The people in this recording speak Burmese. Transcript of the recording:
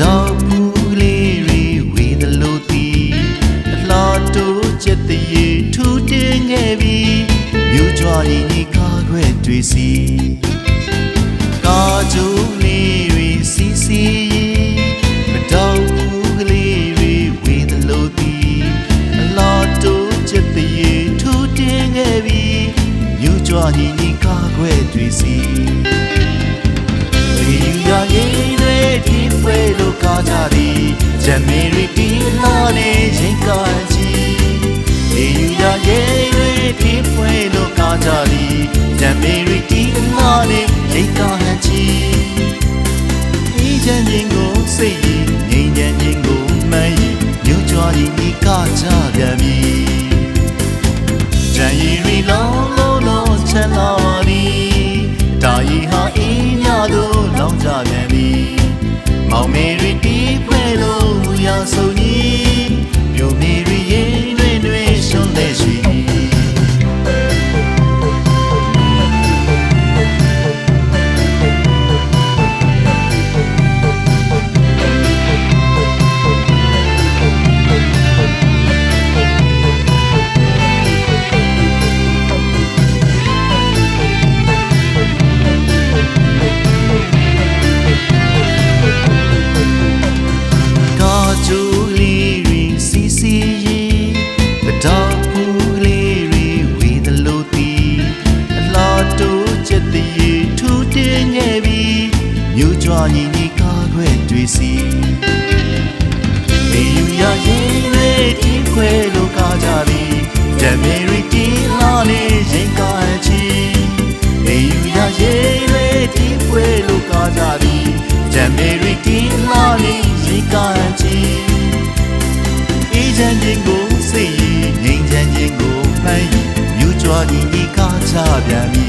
တော်မူလေးရီဝီသလိုတီအလောတို့ချက်တရေထူတင်ခဲ့ပြီမြို့ကြွားရင်ဒီကားခွဲတွေ့စီကားကျူလေးရီစီစီမတော်မူလေးရီဝီသလိုတီအလောတို့ချက်တရေထူတင်ခဲ့ပြီမြို့ကြွားရင်ဒီကားခွဲတွေ့စီ Yeah, yeah. ရင်တွေဒီဖွဲလို့ကားကြသည်ဂျမေရီတီလာနေရင်ကားကြီးဒီရရင်တွေဒီဖွဲလို့ကားကြသည်ဂျမေရီတီလာနေရင်ကားကြီးဒီချမ်းချင်းကိုစိတ်ရင်းငြိမ်ချမ်းချင်းကိုမှန်းရင်မြို့ကြွားရင်ဒီကားကြပြန်ပြီ ညီညီကားခွဲတွေစီအေယူရရင်တွေဒီခွဲလိုကားကြသည်ဒမေရီတီလာနေရင်ကားချီအေယူရရင်တွေဒီခွဲလိုကားကြသည်ဒမေရီတီလာနေရင်ကားချီအေးချမ်းခြင်းကိုစိတ်ရင်းငြိမ်ချမ်းခြင်းကိုမှန်းရင်မြို့ကြွညီညီကားချပြန်ပြီ